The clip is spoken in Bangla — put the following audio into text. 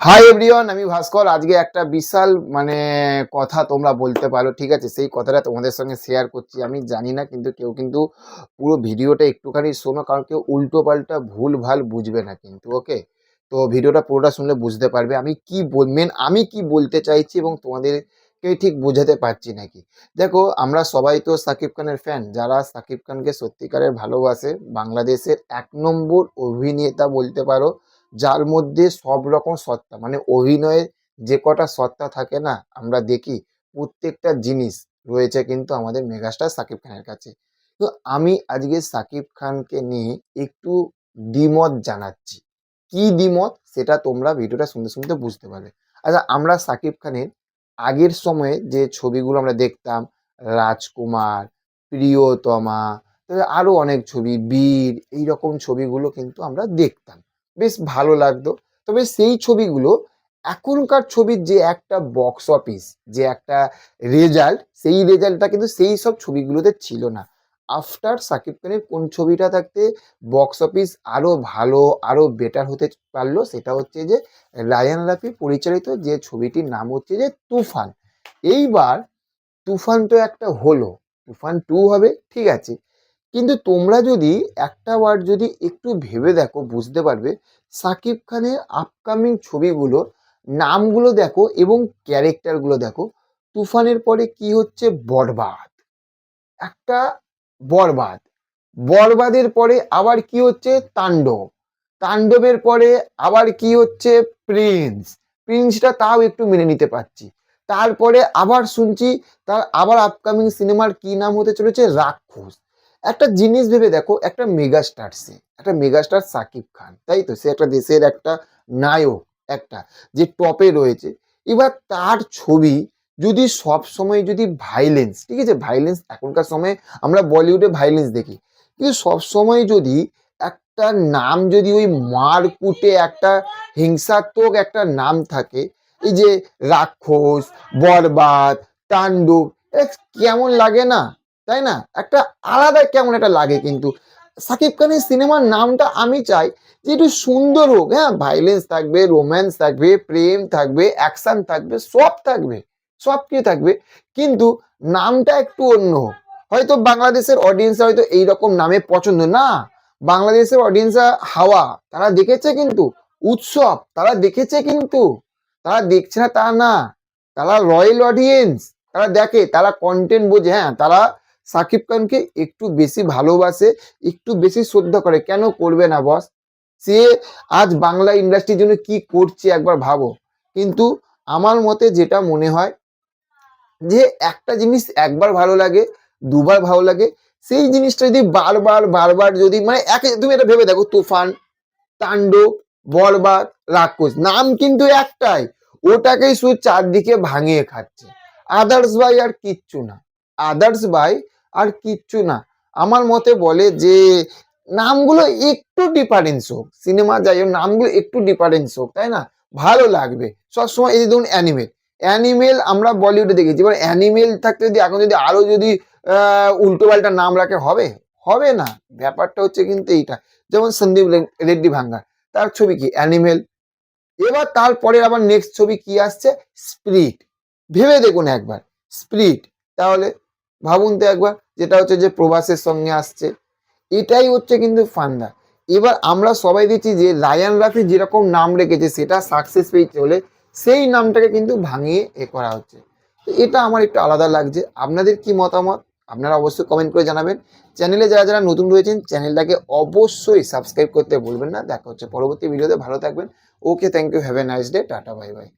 হাই এভরিওয়ান আমি ভাস্কর। আজকে একটা বিশাল মানে কথা তোমরা বলতে পারো, ঠিক আছে? সেই কথাটা তোমাদের সঙ্গে শেয়ার করছি। আমি জানি না, কিন্তু কেউ কিন্তু পুরো ভিডিওটা একটুখানি শোনো, কারণ কেউ উল্টো পাল্টা ভুল ভালো বুঝবে না কিন্তু ওকে তো ভিডিওটা পুরোটা শুনলে বুঝতে পারবে আমি কি মেন আমি কি বলতে চাইছি এবং তোমাদেরকে ঠিক বোঝাতে পারছি নাকি? দেখো, আমরা সবাই তো সাকিব খানের ফ্যান যারা সাকিব খানকে সত্যিকারের ভালোবাসে, বাংলাদেশের এক নম্বর অভিনেতা বলতে পারো যার মধ্যে সব রকম সত্তা মানে অভিনয়ের যে কটা সত্তা থাকে না, আমরা দেখি প্রত্যেকটা জিনিস রয়েছে কিন্তু আমাদের মেগাস্টার সাকিব খানের কাছে। তো আমি আজকে সাকিব খানকে নিয়ে একটু দ্বিমত জানাচ্ছি। কি দ্বিমত? সেটা তোমরা ভিডিওটা শুনতে শুনতে বুঝতে পারবে। আচ্ছা আমরা সাকিব খানের আগের সময়ে যে ছবিগুলো আমরা দেখতাম, রাজকুমার, প্রিয়তমা আরও অনেক ছবি, বীর এই রকম ছবিগুলো কিন্তু আমরা দেখতাম। বেশ ভালো লাগতো। তবে সেই ছবিগুলো এখনকার ছবির যে একটা বক্স অফিস যে একটা রেজাল্ট সেই রেজাল্টটা কিন্তু সেই সব ছবিগুলোতে ছিল না। আফটার সাকিব খানের কোন ছবিটা থাকতে বক্স অফিস আরও ভালো আরও বেটার হতে পারল, সেটা হচ্ছে যে রায়ান রাফি পরিচালিত যে ছবিটির নাম হচ্ছে যে তুফান। এইবার তুফান তো একটা হলো, তুফান টু হবে, ঠিক আছে। কিন্তু তোমরা যদি একটা বার যদি একটু ভেবে দেখো, বুঝতে পারবে, সাকিব খানের আপকামিং ছবিগুলোর নামগুলো দেখো এবং ক্যারেক্টারগুলো দেখো, তুফানের পরে কি হচ্ছে? বরবাদ। একটা বরবাদ। বরবাদের পরে আবার কি হচ্ছে? তাণ্ডব। তাণ্ডবের পরে আবার কি হচ্ছে? প্রিন্স প্রিন্সটা তাও একটু মেনে নিতে পারছি। তারপরে আবার শুনছি, তার আবার আপকামিং সিনেমার কি নাম হতে চলেছে? রাক্ষস। একটা জিনিস ভেবে দেখো, একটা মেগাস্টার সে, একটা মেগাস্টার সাকিব খান, তাই তো? সে একটা দেশের একটা নায়ক, একটা যে টপে রয়েছে। এবার তার ছবি যদি সব সময় যদি ভাইলেন্স ঠিক আছে? ভাইলেন্স এখনকার সময় আমরা বলিউডে ভাইলেন্স দেখি। কিন্তু সব সময় যদি একটা নাম যদি ওই মারকুটে একটা হিংসাত্মক একটা নাম থাকে, এই যে রাক্ষস, বরবাদ, তাণ্ডব কেমন লাগে না? তাই না? একটা আলাদা কেমন একটা লাগে কিন্তু। সাকিব খানের সিনেমার নামটা আমি চাই যে একটু সুন্দর হোক হ্যাঁ? ভাইলেন্স থাকবে রোম্যান্স থাকবে, প্রেম থাকবে অ্যাকশন থাকবে, সব থাকবে, সব কিছু থাকবে। কিন্তু নামটা একটু অন্য। হয়তো বাংলাদেশের অডিয়েন্স হয়তো এইরকম নামে পছন্দ না। বাংলাদেশের অডিয়েন্স হাওয়া। তারা দেখেছে কিন্তু, উৎসব। তারা দেখেছে কিন্তু। তারা দেখছে না তা না। তারা রয়্যাল অডিয়েন্স তারা দেখে, তারা কন্টেন্ট বোঝে হ্যাঁ? তারা সাকিব খানকে একটু বেশি ভালোবাসে, একটু বেশি শ্রদ্ধা করে। কেন করবে না বস সে আজ বাংলা ইন্ডাস্ট্রির জন্য কি করছে একবার ভাবো। কিন্তু আমার মতে যেটা মনে হয় যে একটা জিনিস একবার ভালো লাগে, দুবার ভালো লাগে, সেই জিনিসটা যদি বারবার বারবার যদি মানে এক, তুমি এটা ভেবে দেখো, তুফান, তাণ্ডব, বরবাদ, রাক্ষস, নাম কিন্তু একটাই। ওটাকেই শুধু চারদিকে ভাঙিয়ে খাচ্ছে। আদার্স বাই আর কিচ্ছু না। আদার্স বাই আর কিচ্ছু না। আমার মতে বলে যে, নামগুলো একটু ডিফারেন্স হোক। সিনেমা যাই হোক, নামগুলো একটু ডিফারেন্স হোক, তাই না? ভালো লাগবে। সবসময় এই ধরুন অ্যানিমেল অ্যানিমেল আমরা বলিউডে দেখেছি। এবার অ্যানিমেল থাকতে যদি, এখন যদি আরও যদি উল্টো পাল্টা নাম রাখে, হবে? হবে না। ব্যাপারটা হচ্ছে কিন্তু এইটা। যেমন সন্দীপ রেড্ডি ভাঙ্গার। তার ছবি কি? অ্যানিমেল এবার তারপরে আবার নেক্সট ছবি কি আসছে? স্প্রিট ভেবে দেখুন একবার। স্প্রিট তাহলে ভাবুন তো একবার, যেটা হচ্ছে যে প্রবাসের সঙ্গে আসছে, এটাই হচ্ছে কিন্তু ফান্ডা। এবার আমরা সবাই দেখছি যে রায়ান রাফি যেরকম নাম রেখেছে, সেটা সাকসেস পেয়েছে হলে সেই নামটাকে কিন্তু ভাঙিয়ে এ করা হচ্ছে। তো এটা আমার একটু আলাদা লাগছে। আপনাদের কি মতামত? আপনারা অবশ্যই কমেন্ট করে জানাবেন। চ্যানেলে যারা যারা নতুন রয়েছেন, চ্যানেলটাকে অবশ্যই সাবস্ক্রাইব করতে ভুলবেন না। দেখা হচ্ছে পরবর্তী ভিডিওতে। ভালো থাকবেন। Okay thank you have a nice day tata bye bye